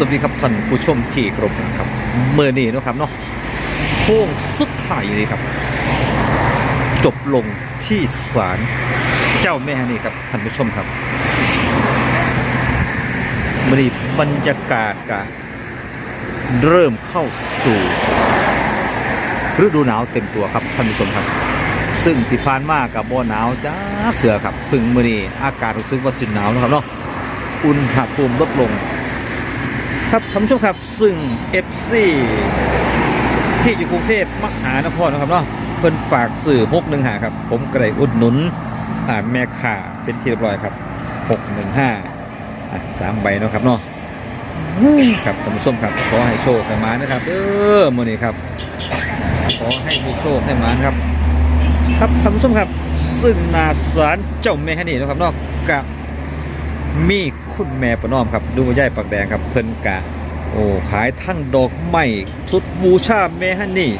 สวัสดีครับท่านผู้ชมที่กรบนะครับเมื่อนี้นะครับเนาะโค้งสุดท้ายเลยครับ จบลงที่ศาลเจ้าแม่นี่ครับท่านผู้ชมครับมื่อนี้บรรยากาศกะเริ่มเข้าสู่ฤดูหนาวเต็มตัวครับท่านผู้ชมครับ ซึ่งที่ผ่านมากับบ่หนาวจ้าเสือครับพึ่งมื่อนี้อากาศรู้สึกว่าสิหนาวนะครับเนาะอุณหภูมิลดลง ครับท่านผู้ชมครับซึ่ง FC ที่อยู่กรุงเทพมหานครนะครับเนาะเพิ่นฝากสื่อพกหนึ่งหาครับ ผมก็ได้อุดหนุนอ่าแม่ข่าเป็นที่เรียบร้อยครับหกหนึ่งห้าสามใบนะครับเนาะครับท่านผู้ชมครับขอให้โชคให้หมานะครับเออมื้อนี้ครับ ขอให้มีโชคให้หมานครับ ครับท่านผู้ชมครับ ซึ่งนาสารเจ้าแม่ฮันนี่นะครับเนาะกับ มีคุณแม่ประนอมครับ ดูย่ายปากแดงครับเพิ่นกะ โอ้ขายทั้งดอกไม้ชุดบูชาแม่ฮันนี่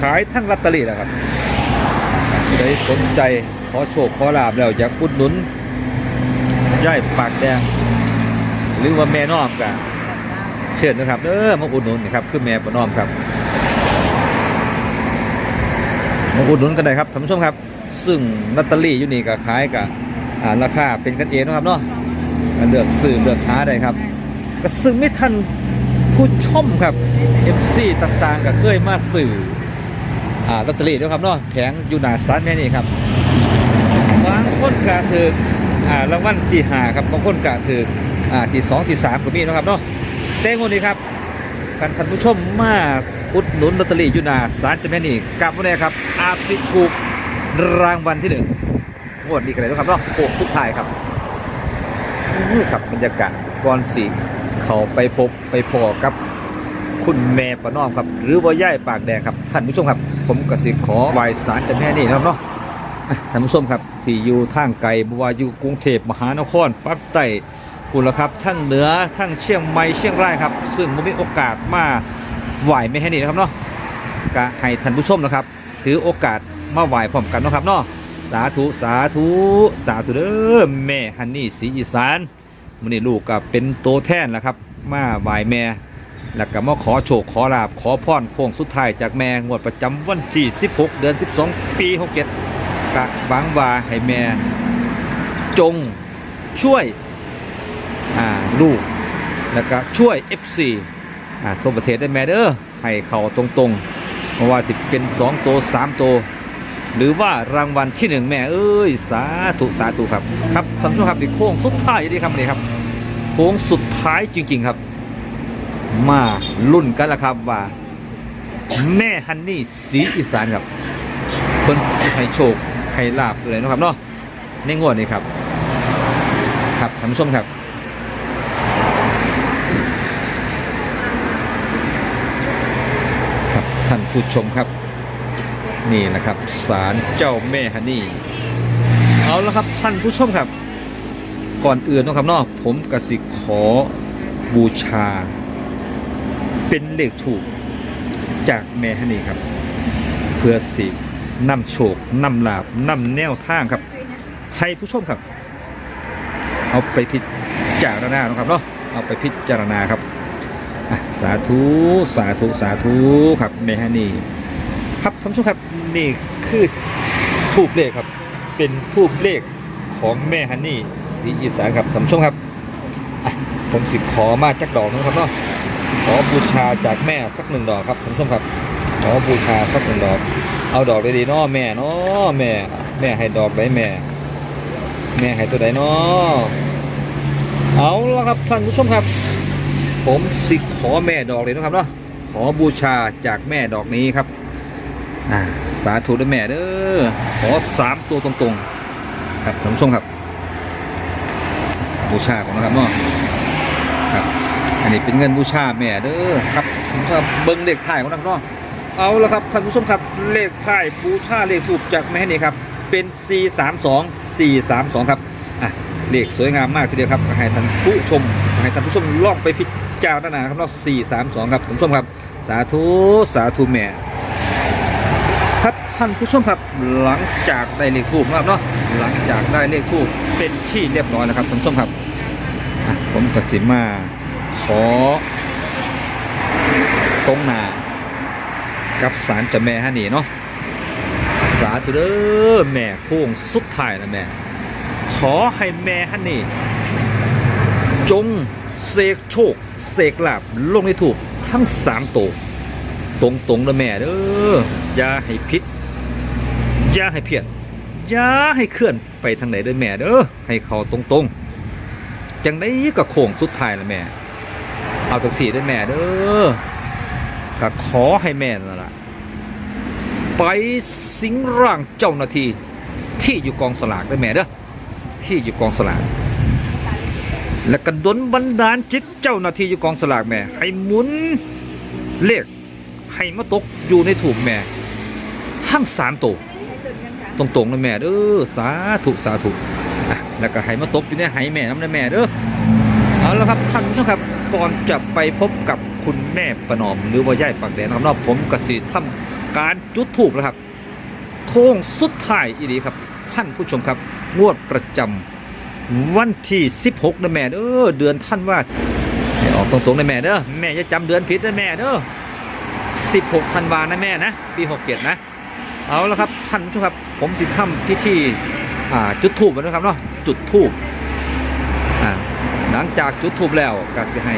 ขายทั้งลอตเตอรี่แหละครับใครสนใจขอโชคขอลาบแล้วอยากอุดหนุนย่ายปากแดง หรือว่าแม่น้อมกะเชิญนะครับเออมาอุดหนุนนะครับคือแม่ประนอมครับมาอุดหนุนกันได้ครับท่านผู้ชมครับ ซึ่งลอตเตอรี่อยู่นี่ก็ขายกับราคาเป็นกันเองนะครับเนาะ เลือกสื่อเลือกหาได้ครับ ก็ซึ่งไม่ทันผู้ชมครับ FC ต่างๆ ก็เคยมาสื่ออ่าลอตเตอรี่ด้วยครับเนาะแผงอยู่หนาซันแม่นี่ครับบางคนกะถืออ่ารางวัลที่หาครับบางคนกะถืออ่าที่สองที่สามก็มีนะครับเนาะแต่งวดนี้ครับกันท่านผู้ชมมาอุดหนุนลอตเตอรี่อยู่หนาสารจะแม่นี่กลับมาเลยครับอาบสิถูกรางวัลที่หนึ่งงวดนี้กันเลยนะครับเนาะโค้งสุดท้ายครับ นี่ครับบรรยากาศก่อนสีเขาไปพบไปพอกับคุณแม่ประนอมครับ หรือว่าย่ายปากแดงครับท่านผู้ชมครับ ผมกสิขอไหวสารจ้าแม่นี่นะครับเนาะท่านผู้ชมครับ ที่อยู่ทางไกลบ่ว่าอยู่กรุงเทพมหานครปักใต้คุณละครับทั้งเหนือทั้งเชียงใหม่เชียงรายครับ ซึ่งผมมีโอกาสมาไหว้แม่ฮันนี่นะครับเนาะก็ให้ท่านผู้ชมนะครับ ถือโอกาสมาไหวพร้อมกันนะครับเนาะ สาธุสาธุสาธุเด้อแม่ฮันนี่ศรีอีสานมื่อนี้ลูกก็เป็นโตแท่นแหละครับ มาไหวายแม่แล้วก็มาขอโชคขอลาบขอพรโค้งสุดท้ายจากแม่งวดประจำวันที่ 16 เดือน 12 ปี67กะหวังว่าให้แม่จงช่วยอ่าลูกแล้วก็ช่วย FC อ่าทั่วประเทศได้แม่เด้อให้เขาตรงๆเพราะว่าจะเป็น 2 ตัว 3 ตัว หรือว่ารางวัลที่หนึ่งแม่เอ้ยสาธุสาธุครับครับท่านผู้ชมครับโค้งสุดท้ายนี่ครับนี่ครับโค้งสุดท้ายจริง ๆครับ มาลุ้นกันละครับว่า แม่ฮันนี่สีอีสานครับคนให้โชคให้ลาบเลยนะครับเนาะในงวดนี้ครับ ครับท่านผู้ชมครับครับท่านผู้ชมครับ นี่แหละครับศาลเจ้าแม่ฮันนี่ เอาและครับท่านผู้ชมครับ ก่อนอื่นเนาะครับนาะผมกสิขอบูชา เป็นเลขถูกจากแม่ฮันนี่ครับ เพื่อสินำโชคนำลาบนำแนวทางครับ ให้ผู้ชมครับ เอาไปพิจารณานะครับเนาะเอาไปพิจารณาครับสาธุ สาธุ สาธุ ครับแม่ฮันนี่ ครับท่านผู้ชมครับนี่คือทูบเลขครับ เป็นทูบเลขของแม่ฮันนี่สีอีสานครับท่านผู้ชมครับผมสิขอมาจักดอกนะครับเนาะขอบูชาจากแม่สักหนึ่งดอกครับท่านผู้ชมครับ ขอบูชาสักหนึ่งดอก เอาดอกเลยดีเนาะแม่เนาะแม่ แม่ให้ดอกได้แม่ แม่ให้ตัวใดเนาะเอาละครับท่านผู้ชมครับ ผมสิขอแม่ดอกเลยนะครับเนาะขอบูชาจากแม่ดอกนี้ครับ อ่าสาธุด้วยแม่เด้อขอสามตัวตรงๆ ครับท่านผู้ชมครับ บูชาของนะครับเนาะครับ อันนี้เป็นเงินบูชาแม่เด้อครับท่านผู้ชมครับเบิ้งเลขท้ายของนะครับเนาะเอาละครับท่านผู้ชมครับเลขท้ายบูชาเลขถูกจากแม่นี่ครับเป็น4 3 2 4 3 2ครับอะเลขสวยงามมากทีเดียวครับให้ท่านผู้ชมให้ท่านผู้ชมลองไปพิจารณาครับเนาะ4 3 2 ครับท่านผู้ชมครับ สาธุสาธุแม่ ท่านผู้ชมครับ หลังจากได้เลขทูบนะครับเนาะหลังจากได้เลขทูบเป็นที่เรียบร้อยแล้วครับท่านผู้ชมครับอะผมกสิมาขอ ตรงหนากับสารจ้าแม่ฮะนี่เนาะสาธุเด้อแม่โค้งสุดท้ายแล้วแม่ขอให้แม่ฮะนี่จงเสกโชคเสกลาบลงในถูกทั้งสามตัวตรงตรงๆนะแม่เด้ออย่าให้ผิด อย่าให้เพี้ยนอย่าให้เคลื่อนไปทางไหนเด้อแม่เด้อให้เขาตรงๆจังได้ก็โค้งสุดท้ายละแม่ เอาตังสี่เด้อแม่เด้อก็ขอให้แม่นั่นแหละไปสิงร่างเจ้าหน้าที่ที่อยู่กองสลากด้อแม่เด้อที่อยู่กองสลากและกระดนบันดาลจิตเจ้าหน้าที่อยู่กองสลากแม่ ให้หมุนเลขให้มาตกอยู่ในถูกแม่ทั้งสามตัว ตรงๆนะแม่เด้อสาธุสาธุอะแล้วก็ให้มาตกอยู่ในไหแม่น้ำนะแม่เด้อเอาละครับท่านผู้ชมครับก่อนจะไปพบกับคุณแม่ประนอม หรือว่าย่ายปากแดงนะครับเนาะผมกสิทำการจุดถูกแล้วครับโค้งสุดท้ายอีดีครับ ท่านผู้ชมครับ งวดประจำวันที่ 16นะแม่เด้อเดือนท่านว่าออกตรงๆนะแม่เด้อแม่จะจำเดือนผิดนะแม่เด้อ16ธันวานะแม่นะปี67นะ เอาละครับท่านผู้ชมครับ ผมสิทำพิธีอ่จุดธูปนะครับเนาะจุดธูปอ่าหลังจากจุดธูปแล้วก็สิให้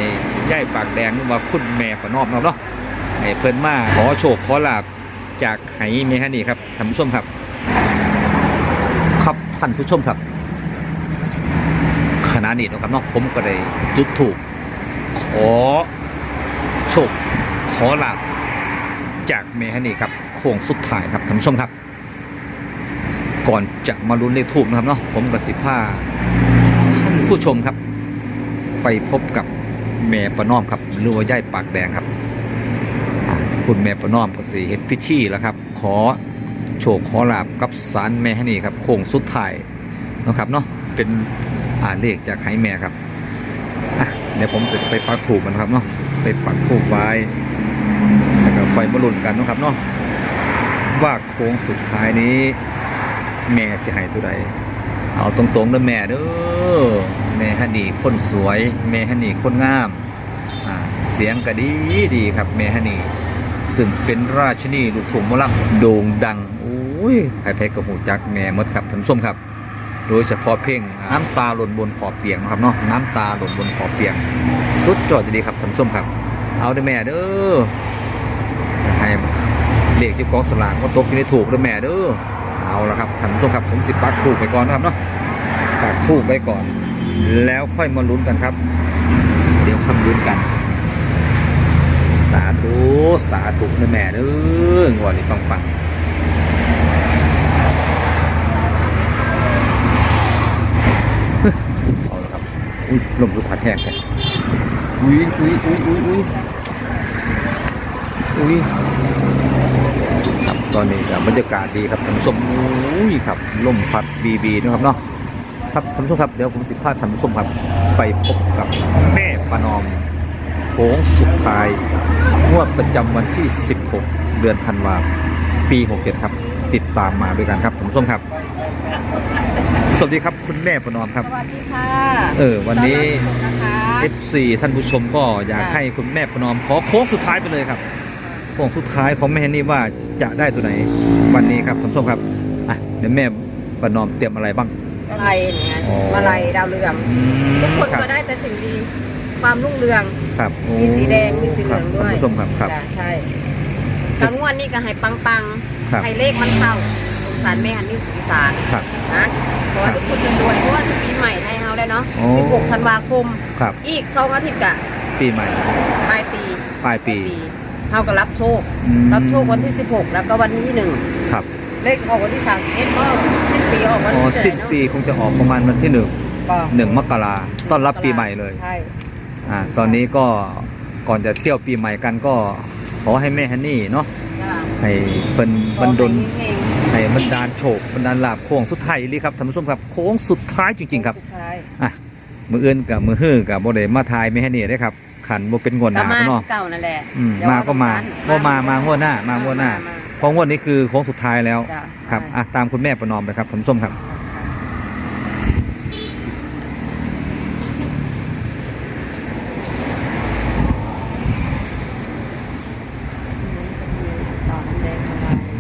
ย่ายปากแดงหรือว่าคุณแม่ปรนอมเนาะเนาะให้เพิ่นมาขอโชคขอลาบจากไหเมฮานี่ครับท่านผู้ชมครับ ครับท่านผู้ชมครับขณะนี้นะครับเนาะผมก็ได้จุดถูกขอโชคขอลาบจากเมฮันนี่ครับ ค้งสุดท้ายครับท่านผู้ชมครับ ก่อนจะมาลุ้นเลขทูบนะครับเนาะผมกับสิผ้าท่านผู้ชมครับ ไปพบกับแม่ประนอมครับหรือว่าย่ายปากแดงครับ คุณแม่ประนอมก็สิเฮ็ดพิธีแล้วครับ ขอโชคขอลาบกับสารแม่ฮันนี่ครับโค้งสุดท้ายนะครับเนาะเป็นอ่าเลขจากไห้แม่ครับเดี๋ยวผมจะไปปักถูกมันครับเนาะไปปักถูกไว้แล้วก็ไฟมาลุ้นกันนะครับเนาะ ว่าโค้งสุดท้ายนี้ แม่สิให้ตัวใดเอาตรงๆเด้อแม่เด้อแม่ฮันนี่คนสวย แม่ฮันนี่คนงามเสียงก็ดีดีครับแม่ฮันนี่ซึ่งเป็นราชินีลูกทุ่งมอลำโด่งดังโอ้ยใครๆก็หูจักแม่มดครับท่านผู้ชมครับ โดยเฉพาะเพลงน้ำตาหล่นบนขอบเตียงนะครับเนาะน้ำตาหล่นบนขอบเตียง สุดยอดดีครับท่านผู้ชมครับ เอาด้แม่เด้อให้ เลขที่กองสลากก็ตกอยู่ในถูกเด้อแม่เด้อเอาละครับท่านผู้ชมครับผมสิปักถูกไปก่อนนะครับเนาะปักถูกไว้ก่อน แล้วค่อยมาลุ้นกันครับ เดี๋ยวค่อยลุ้นกัน สาธุสาธุเด้อแม่เด้องวดนี้ปังเอาละครับอุ้ยลมคือพัดแห้งแท้อุ้ยอุ้ยอุ้ยอุ้ยอุ้ยอุ้ย ตอนนี้ก็บรรยากาศดีครับท่านผู้ชมอุ้ยครับลมพัดบีบีนะครับเนาะครับท่านผู้ชมครับเดี๋ยวผมสิพาท่านผู้ชมครับ ไปพบกับแม่ประนอมโค้งสุดท้ายงวดประจำวันที่ 16 เดือนธันวาปี67ครับ ติดตามมาด้วยกันครับท่านผู้ชมครับ สวัสดีครับคุณแม่ประนอมครับ สวัสดีค่ะเออวันนี้ ต้อรับทุกคนนะคะ FC ท่านผู้ชมก็อยากค่ะให้คุณแม่ประนอมขอโค้งสุดท้ายไปเลยครับ โค้งสุดท้ายของแม่ฮันนี่ว่าจะได้ตัวไหนวันนี้ครับท่านผู้ชมครับอะเดี๋ยวแม่ประนอมเตรียมอะไรบ้างมาลัยเนี่ยอ๋อมาลัยดาวเรืองอืมทุกคนรับ ก็ได้แต่สิ่งดี ความรุ่งเรือง ครับโอ้มีสีแดงมีสีเหลืองด้วยครับท่านผู้ชมครับครับ จ้ะใช่กลางวันนี่ก็ให้ปังปังๆครับ ให้เลขมันเข้าสงสารแม่ฮันนี่สุสานครับ นะเพราะว่าทุกคนรวยๆเพราะว่าจะปีใหม่ไทยเฮาได้เนาะโอ้ 16ธันวาคม ครับ อีกสองอาทิตย์กะ ปีใหม่ปลายปีปลายปี เฮาก็รับโชค อืม รับโชควันที่ 16 แล้วก็วันที่หนึ่งครับเลขออกวันที่31ก็สิ้นปีออกวันอ๋อที่สิ้นเท่าไหร่เนาะปีคงจะออกประมาณวันที่หนึ่งก็หนึ่งมกราต้อนรับปีใหม่เลยใช่ อ่าตอนนี้ก็ก่อนจะเที่ยวปีใหม่กันก็ขอให้แม่ฮันนี่เนาะจ้ะให้เป็นบรรดลขอให้เฮงให้บรรดาลโชคบรรดาลลาบโค้งสุดท้ายอีหลีครับท่านผู้ชมครับโค้งสุดท้ายจริง ๆ ครับสุดท้ายอะมืออื่นกับมือฮื้อกับโมเดมาทายไม่ให้นี่ได้ครับ ขันบ่เป็นงวดหนามาเนาะ เก่านั่นแหละอืมาก็มาก็มามางวดหน้ามางวดหน้า มเพราะงวดนี้คือโค้งสุดท้ายแล้วครับอะตามคุณแม่ประนอมไปครับผมส้มครับ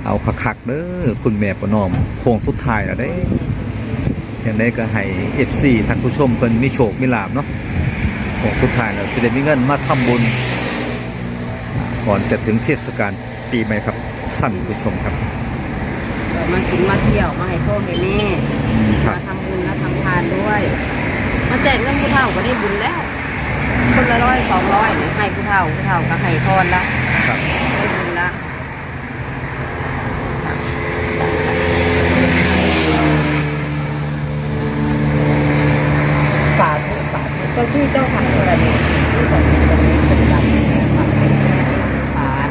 เอาคักๆเด้อคุณแม่ประนอมโค้งสุดท้ายแล้วเด้ อย่างได้ก็ให้เอฟซีท่านผู้ชมเป็นมิโชคมิลาบเนาะ โค้งสุดท้ายแล้วสิได้มีเงินมาทำบุญอ่าก่อนจะถึงเทศกาลปีใหม่ครับท่านผู้ชมครับเรามากินมาเที่ยวมาให้พ่อให้แม่ครัมาบทำบุญและทำทานด้วย มาแจกเงินผู้เฒ่าก็ได้บุญแล้ว คนละร้อยสองร้อยเนี่ยให้ผู้เฒ่าผู้เฒ่าก็ให้พรละครับ ได้บุญละสาธุสาธุเจ้าที่เจ้าทางอะไรเนี่ยที่สองตรงนี้เป็นดำค่ะเป็นแม่ที่สุสาน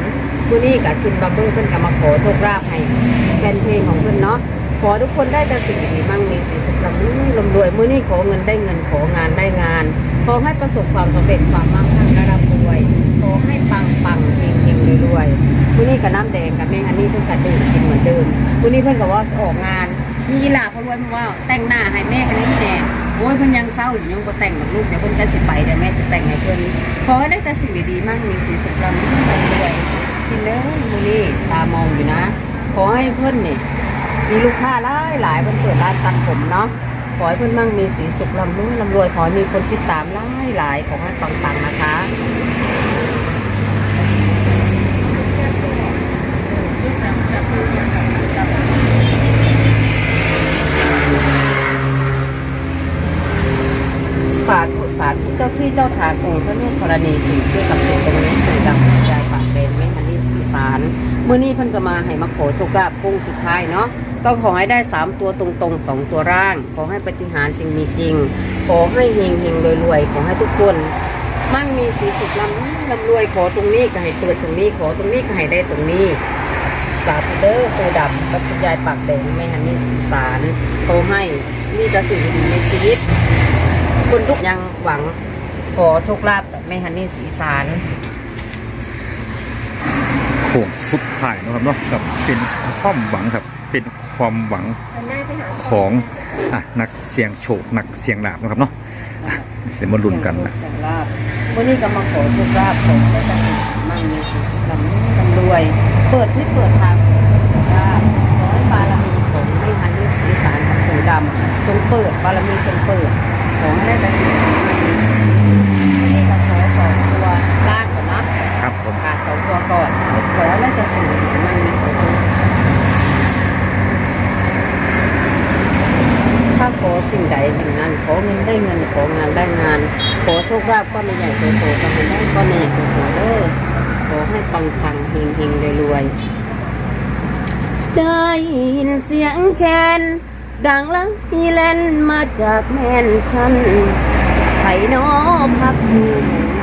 ผู้นี้กับ ชินบับเบิ้งเพิ่อนก็มาขอโชคลาภให้แฟนเพลงของเพิ่อนเนาะขอทุกคนได้แต่สิ่งดีมั่งมีสีสุขลำนี้ลำรวยมื้อนี้ขอเงินได้เงินของานได้งานขอให้ประสบความสำเร็จความมั่งคั่งและร่ำรวยขอให้ปังปังเฮงเฮงรวยรวยมื้อนี้กับน้ำแดงกับแม่ฮันนี่เพิ่งกัดดื่มกินเหมือนเดิมมื้อนี้เพิ่อนก็ว่าออกงานมีลาเพราะรวยเพราะว่าแต่งหน้าให้แม่ฮันนี่แน่โอ้ยเพิ่นยังเศร้าอยู่ยังบ่แต่งกับลูกเดี๋ยวเพิ่นจะสิไปเดี๋ยวแม่สิแต่งให้เพิ่นขอให้ได้แต่สิ่งดีๆมั่งมีสีสุขลำนี้ร่ำรวย กินเด้อมื้อนี้ตามองอยู่นะ ขอให้เพิ่อนนี่มีลูกค้าหลายหลายเพิ่นเปิดร้านตัดผมเนาะขอให้เพิ่อนมั่งมีสีสุขลำรวยลำรวยขอให้มีคนติดตามหลายหลายขอให้ปังๆนะคะสาธุสาธุเจ้าที่เจ้าทางองค์พระแม่ธรณีสิ่งที่สิทธิ์ตรงนี้เป็นดังใจปากเดนไม่ฮัน สารเมื่อนี้เพิ่นก็มาให้มาขอโชคลาภพุ่งสุดท้ายเนาะก็ขอให้ได้สามตัวตรงๆสองตัวร่าง ขอให้ปฏิหารจริงมีจริง ขอให้เฮงเฮงรวยๆ ขอให้ทุกคนมั่งมีสีสุขลำลำรวยขอตรงนี้ก็ให้เปิดตรงนี้ ขอตรงนี้ก็ให้ได้ตรงนี้ สาธุเด้อตัวดำกับคุณยายปากแดงแม่ฮันนี่สีสารขอให้มีแต่สิ่งดีในชีวิตคนทุกยังหวังขอโชคลาภกับแม่ฮันนี่สีสาร งสุดท้ายนะครับเนาะกับเป็นความหวังครับเป็นความหวังของอนักเสี่ยงโชคนักเสี่ยงลาบนะครับเนาะเสียงมาลุ้นกันนะวันนี้ก็มาขอโชคลาภของได้แต่มั่งมีสีสุขลำนี้ลำรวย เปิดที่เปิดทางขอโชคลาภขอให้บารมีของแม่ฮันมีสีสารกับปู่ดำจงเปิดบารมีจงเปิดขอให้ได้แต่สิ่งดี ครับผม ค่ะสองตัวก่อนขอแล้วจะสิ่งดีๆมั่งมีสีสุขถ้าขอสิ่งใดสิ่งนั้นขอเงินได้เงินของานได้งาน ขอโชคลาภก้อนใหญ่ๆโตๆก็ให้ได้ก้อนใหญ่ๆโตๆเด้อขอให้ปังปังๆเฮงเฮงๆรวยๆได้ยินเสียงแคนดังแล้วมีแลนมาจากแม่นฉันไผ่นอพักอยู่หมู่นั้น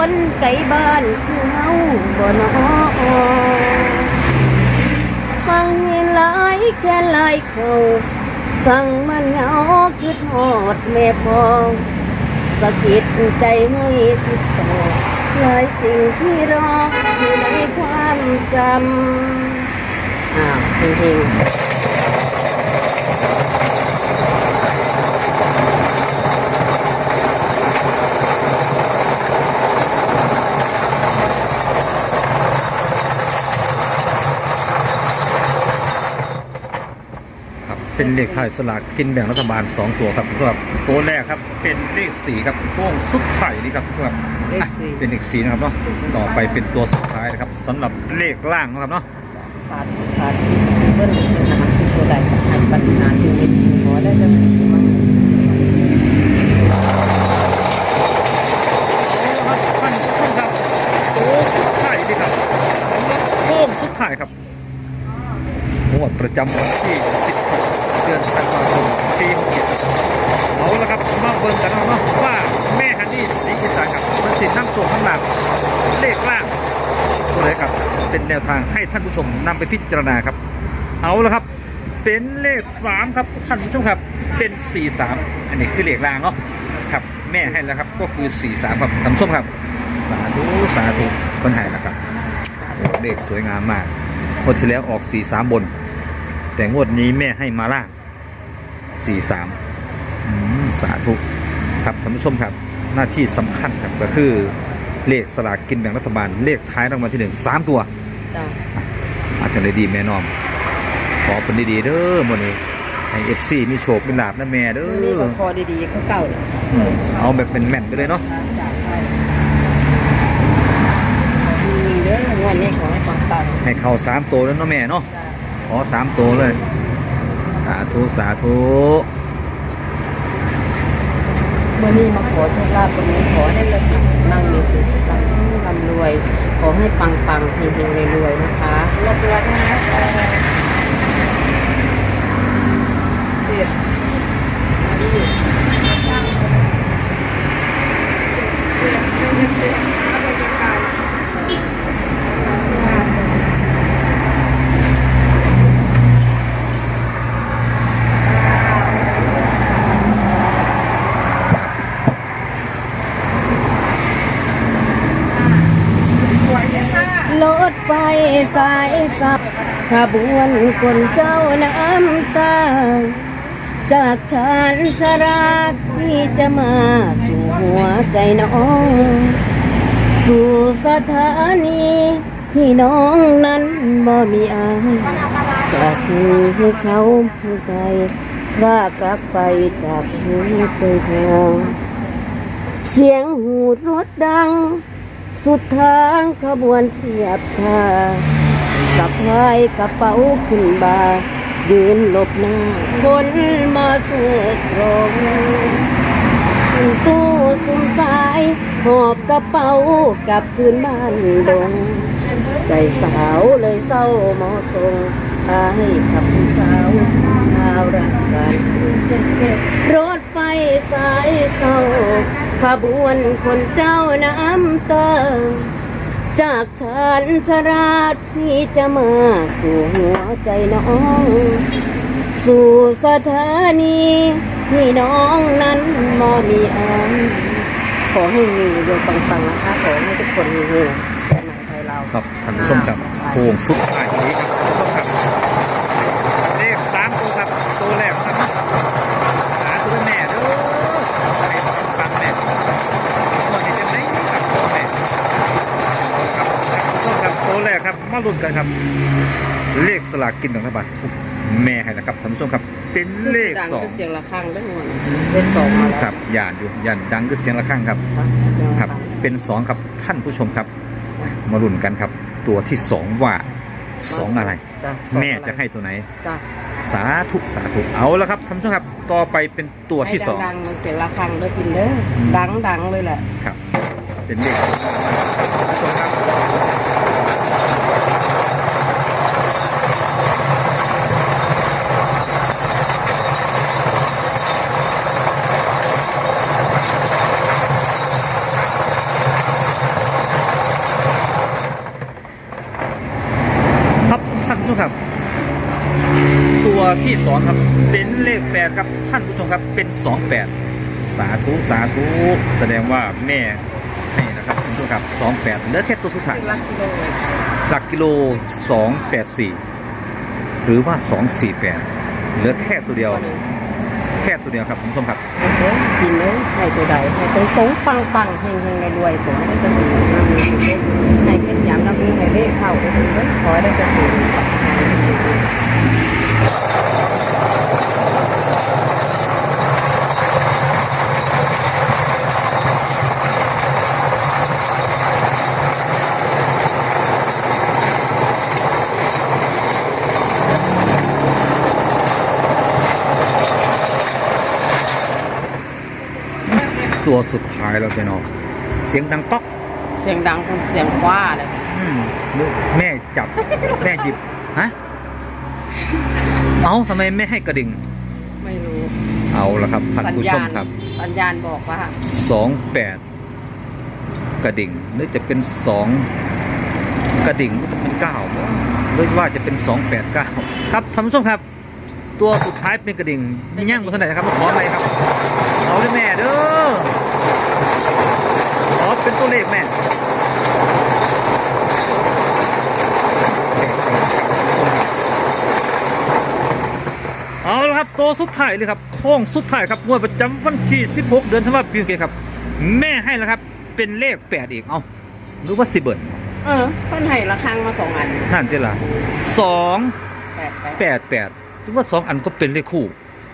คนไกลบ้านคือเฮาบ่นอฟังเห็นหลายแค่หลายเขาฟังมันเหงาคือทอดแม่พองสะกิดใจให้ติดต่อหลายสิ่งที่รออยู่ในความจำอ้าวเฮง เป็นเลขท้ายสลากกินแบ่งรัฐบาล 2 ตัวครับสำหรับตัวแรกครับเป็นเลข4ครับโค้งสุดท้ายนี่ครับสำหรับเลขอะสี่เป็นเลข4นะครับเนาะต่อไปเป็นตัวสุดท้ายนะครับสำหรับเลขล่างนะครับเนาะสาธุสาธุซิเบิ้ลสิ่งทำสิ่งตัวใดก็ให้ปฏิหารย์อยู่ในจริงขอได้จะสิ่งที่มันท่านผู้ชมครับตัวสุดท้ายนี่ครับสำหรับโค้งสุดท้ายครับงวดประจำวันที่16 เดือนธันวาคมปี67เอาละครับมาเบิ่งกันเอาเนาะว่าแม่ฮันนี่สีอีสานครับมันสิน้ำโชคข้างหลังเลขล่างตัวไหนครับเป็นแนวทางให้ท่านผู้ชมนำไปพิจารณาครับ เอาละครับ เป็นเลข3ครับท่านผู้ชมครับเป็น4 3อันนี้คือเลขล่างเนาะครับแม่ให้แล้วครับก็คือ4 3ครับท่านผู้ชมครับ สาธุสาธุคนให้แล้วครับเลขสวยงามมากงวดที่แล้วออก4 3บน แต่งวดนี้แม่ให้มาล่าง 4 3อืมสาธุครับท่านผู้ชมครับ หน้าที่สำคัญครับก็คือเลขสลากกินแบ่งรัฐบาล เลขท้ายรางวัลที่หนึ่งสามตัวจ้ะอาจจะเลยดีแม่น้อม ขอผลดีๆเด้อมื้อนี้ให้เอฟซีมีโชคมีลาบนะแม่เด้มื้อนี้อก็คอดีๆคือเก่าเลยอืมเอาแบบเป็นแม่นๆไปเลยเนาะจากไปมีเด้องวดนี้ขอให้ปังปังให้เข้าสามตัวแล้วเนาะแม่เนาะจ้ะขอสามตัวเลย สาธุสาธุมื่อนี้มาขอโชคลาภตรงนี้ขอให้กระสินั่งมีสีสุขร่ำรวย ขอให้ปังปังๆเฮงเฮงๆรวยๆนะคะรบกวนนะเสียบรถไฟ สายสับขบวนคนเจ้าน้ำตา จากชานชาราที่จะมาสู่หัวใจน้อง สู่สถานีที่น้องนั้นบ่มีอายจากให้เขาผู้ใดพรากรักไปจากหัวใจเธอเสียงหูรถดัง สุดทางขบวนเทียบท่าสะพายกระเป๋าขึ้นบายืนหลบหน้าคนมาสู่ตรงตู้สุมสายหอบกระเป๋ากลับคืนบ้านดง ใจสาวเลยเศร้าหมอทรงพาให้ขับผู้สาวขาวรักกันรถไฟสายเศร้า ขบวนคนเจ้าน้ำตาจากฉันชราที่จะมาสู่หัวใจน้อง สู่สถานีที่น้องนั้นมอมีอันขอให้มีเรื่องปังๆนะคะขอให้ทุกคนมีเฮงแก่หนังไทยเราครับท่านผู้ชมครับโค้งสุดท้ายนี้ครับท่านผู้ชมครับเลขสามตัวครับตัวแรกครับหาตัวแม่เด้อให้ฟังแม่ตัวนี้จะไหนครับตัวแม่ครับท่านผู้ชมครับตัวแรกครับมาลุ้นกันครับ เลขสลากกินแบ่งรัฐบาลแม่ให้นะครับท่านผู้ชมครับ เป็นเลขดังสองก็เสียงระฆังด้วยงวนเลขสองมาแล้วครับยานอยู่ยานดังก็เสียงระฆังครับเสียงคระรับฆังเป็นสองครับท่านผู้ชมครับ มาลุ้นกันครับ ตัวที่สองว่าสองอะไรจ้ะสองแม่อไรจะให้ตัวไหนจ้ะสาธุสาธุเอาแล้วครับท่านผู้ชมครับ ต่อไปเป็นตัวที่สองให้ดังๆมันเสียงระฆังด้วยพินเด้ออมดังดังๆเลยแหละครับ เป็นเลขท่านผู้ชมครับครับท่านผู้ชมครับ ตัวที่ สองครับ เป็นเลขแปดครับท่านผู้ชมครับเป็นสองแปดสาธุสาธุแสดงว่าแม่ให้นะครับท่านผู้ชมครับสองแปดเหลือแค่ตัวสุดท้ายรักกิโลเลยหลักกิโลสองแปดสี่หรือว่าสองสี่แปดเหลือแค่ตัวเดียวตัวหนึ่งแค่ตัวเดียวครับคุณผู้ชมครับโอ้โหพินเด้อให้ตัวใดให้ตรงตรงๆปังปังๆเฮงเฮงๆรวยๆผมให้กระสือมามีสุขเด้อให้เป็นยามน้ำนี้ให้เลขเข้าไปถึงเด้อขอให้ได้กระสือปังปัง สุดท้ายแล้วไปน้องเสียงดังป๊อกเสียงดังเป็นเสียงคว้าเลยอืมแม่จับ แม่หยิบฮะเอาทำไมไม่ให้กระดิ่ง ไม่รู้เอาละครับท่านสัญผู้ชญามณครับ สัญญาณบอกว่าสองแปดกระดิ่งหรือจะเป็นสองกระดิ่งหรือจะเป็นเก้าหรือว่าจะเป็นสองแปดเก้าครับท่านผู้ชมครับ ตัวสุดท้ายเป็นกระดิ่งย่างบนถนนนะครับขออะไรครับเอาเลยแม่เด้อขอ เป็นตัวเลขแม่เอาละครับตัวสุดท้ายเลยครับโค้งสุดท้ายครับงวดประจำวันที่ 16 เดือนธันวาคมปีนี้ครับ แม่ให้แล้วครับ เป็นเลขแปดอีก เอาหรือว่าสิเบิร์นเออเพิ่นให้ระฆังมาสองอัน นั่นติล่ะสองแปดแปดแปดแปดหรือว่าสองอันก็เป็นเลขคู่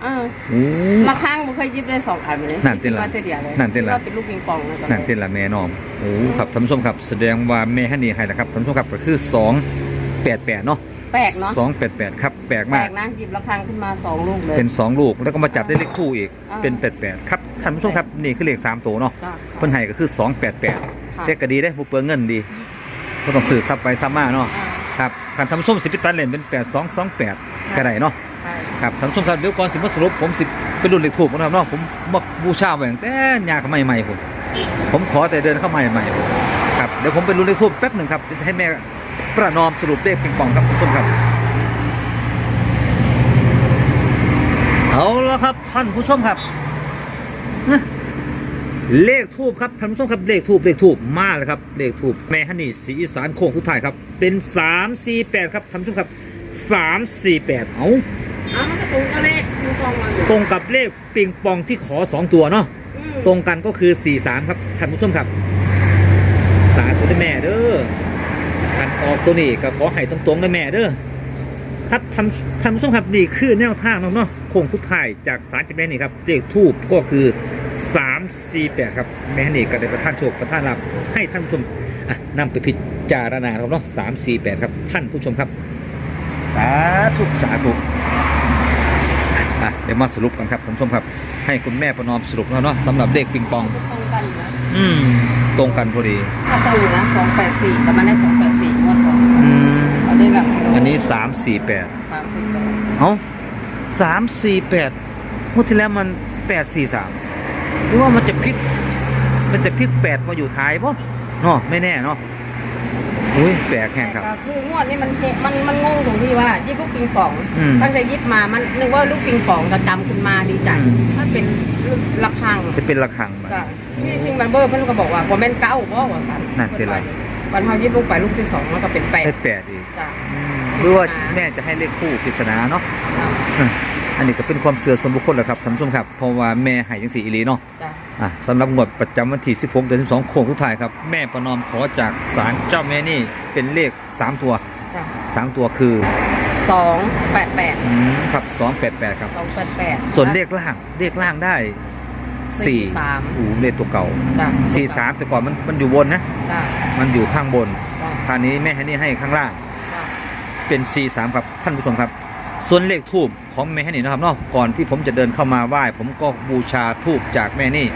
เออโอ้ระฆังบ่เคยหยิบได้สองอันเลยนั่นติล่ะว่าเท่าเดียวเลยนั่นติล่ะว่าเป็นลูกปิงปองนะตอนั่นติล่ะแม่น้องโอ้ครับท่านผู้ชมครับ แสดงว่าแม่ฮันนี่ให้นะครับท่านผู้ชมครับก็คือสองแปดแปดเนาะแปลกเนาะสองแปดแปดครับแปลกแปลมากกนะหยิบระฆังขึ้นมาสองลูกเลย เป็นสองลูกแล้วก็มาจับได้เลขคู่อีกอ่า เป็นแปดแปดครับท่านผู้ชมครับนี่คือเลขสามตัวเนาะจ้ะเพิ่นให้ก็คือสองแปดแปดค่ะเลขก็ดีได้บ่เปลืองเงินดีก็ต้องซื้อซับไปซับมาเนาะ อ่า ครับการทำส้มสิบตันเล่นเป็นแปดสองสองแปดก็ได้เนาะใช่ ครับทำส้มครับเดี๋ยวก่อนสิมาสรุปผมสิเป็นรุ่นเหล็กถูกนะครับเนาะผมมาบูชาไว้ตั้งแต่ยาเขาใหม่ๆผมผมขอแต่เดินเข้าใหม่ใหม่ๆครับเดี๋ยวผมเป็นรุ่นเหล็กถูกแป๊บหนึ่งครับจะให้แม่ประนอมสรุปเลขปิงปองครับคุณผู้ชมครับเอาแล้วครับท่านผู้ชมครับเลขทูบครับท่านผู้ชมครับเลขทูบเลขทูบมากเลยครับเลขทูบแม่ฮันนี่สีสานโค้งสุดท้ายครับเป็นสามสี่แปดครับท่านผู้ชมครับสามสี่แปดเอา อ้าวมันก็ตรงกันเลยปิงปองมาอยู่ตรงกับเลขปิงปองที่ขอ2ตัวเนาะ อืมตรงกันก็คือ 4 3 ครับท่านผู้ชมครับ สาธุด้วยแม่เด้อกันออกตัวนี้ก็ขอให้ตรงๆด้วยแม่เด้อครับท่านท่านผู้ชมครับนี่คือแนวทางเนาะเนาะโค้งทุดท้ายจากสารเจ้าแม่นี่ครับเลขทูบก็คือ 3 4 8ครับแม่นี่ก็ได้ประทานโชคประทานลาภให้ท่านผู้ชมอะนำไปพิจารณาครับเนาะ3 4 8ครับท่านผู้ชมครับ สาธุสาธุ อะเดี๋ยวมาสรุปกันครับท่านผู้ชมครับ ให้คุณแม่ประนอมสรุปแล้วเนาะสำหรับเลขปิงปอง ตรงกันนะอืม ตรงกันพอดี ก็ตรงอยู่นะสองแปดสี่แต่มันได้สองแปดสี่งวดก่อนอืม เราได้แบบอันนี้สามสี่แปดสามสิบแปดเอ้าสามสี่แปดงวดที่แล้วมันแปดสี่สามหรือว่ามันจะพลิก มันจะพลิกแปดมาอยู่ท้ายปะเนาะไม่แน่เนาะ อุ้ยแปลกแห้งครับแต่คืองวดนี้มันเกมันมันงงตรงที่ว่ายิบลูกปิงปองอืมตั้งแต่ยิบมามันนึกว่าลูกปิงปองจะจำขึ้นมาดีใจอืมถ้าเป็นลูกระฆังจะเป็นระฆังมา จ้ะที่ชิงบันเบอร์เพิ่นก็บอกว่าบ่แม่นเก้าบ่ว่าซั่นนั่นเป็นไร วันเฮายิบลูกไปลูกที่สองมันก็เป็นแปดได้แปดอีกจ้ะ อืมหรือว่าแม่จะให้เลขคู่ปริศนาเนาะจ้ะอันนี้ก็เป็นความเสื่อส่วนบุคคลแหละครับท่านผู้ชมครับ เพราะว่าแม่ใหายจังสีอีหลีเนาะ จ้ะ อะสำหรับงวดประจำวันที่ 16 เดือน 12 โค้งสุดท้ายครับ แม่ประนอมขอจากศาลเจ้าแม่นี่เป็นเลข 3 ตัว จ้ะ3 ตัวคือสองแปดแปดอืมครับ288 ครับ สองแปดแปด ส่วนเลขล่าง เลขล่างได้สี่4สามอู้เลขตัวเก่า จ้ะ4 3 แต่ก่อนมันมันอยู่บนนะ จ้ะมันอยู่ข้างบน จ้ะคราวนี้แม่ฮันนี่ให้ข้างล่าง จ้ะเป็น 4 3 ครับ ท่านผู้ชมครับ ส่วนเลขทูบของแม่ฮันนี่นะครับเนาะก่อนที่ผมจะเดินเข้ามาไหว้ ผมก็บูชาทูบจากแม่นี่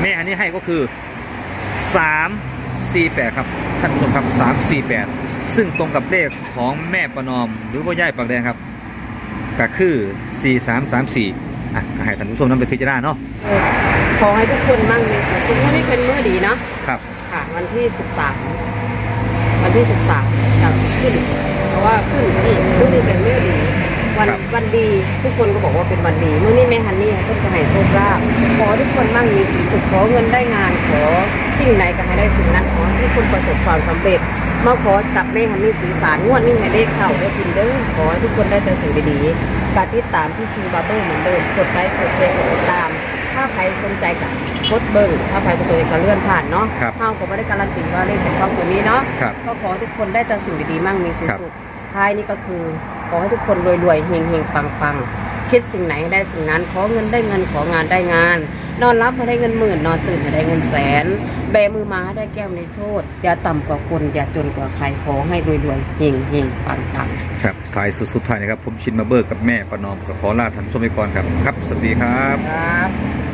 แม่ฮันนี่ให้ก็คือ 3 4 8 ครับ ท่านผู้ชมครับ 3 4 8 ซึ่งตรงกับเลขของแม่ประนอม หรือว่าย่ายปากแดงครับก็คือ 4 3 3 4อะก็ให้ท่านผู้ชมนำไปพิจารณาเนาะเออขอให้ทุกคนมั่งมีสุขสุขวันนี้เป็นมื้อดีเนาะครับค่ะ วันที่สิบสามวันที่สิบสามจะขึ้น เพราะว่าขึ้นนี่มื้อนี้เป็นมื้อดี วันครับ วันดี ทุกคนก็บอกว่าเป็นวันดีมื้อนี้แม่ฮันนี่ให้ต้นกระไห้โชคลาภขอให้ทุกคนมั่งมีสีสุขขอเงินได้งานขอสิ่งไหนก็ให้ได้สิ่งนั้นขอให้ทุกคนประสบความสำเร็จมาขอกับแม่ฮันนี่สีสารงวดนี้ให้เลขเข้าได้กินเด้อขอให้ทุกคนได้แต่สิ่งดีๆการติดตามที่ซีบาร์เบอร์เหมือนเดิมกดไลค์กดแชร์กดติดตาม ถ้าใครสนใจกับกดเบิ้งถ้าใครเป็นตัวเองก็เลื่อนผ่านเนาะครับเฮาก็ไม่ได้การันตีว่าเลขเป็นของตัวนี้เนาะ ครับ ก็ขอให้ทุกคนได้แต่สิ่งดีๆมั่งมีสุครับขๆท้ายนี่ก็คือข อให้ทุกคนรวยๆเฮงๆปังๆคิดสิ่งไหนให้ได้สิ่งนั้น ขอเงินได้เงินของานได้งาน นอนรับให้ได้เงินหมื่น นอนตื่นให้ได้เงินแสน แบมือมาให้ได้แก้วในโชดอย่าต่ำกว่าคนอย่าจนกว่าใครขอให้รวยๆเฮงๆปังๆครับถ่ายสุดสุดท้ายนะครับ ผมชินมาเบิร์กับแม่ประนอมก็ขอลาท่านผู้ชมไปก่อนครับ ครับ สวัสดีครับครับ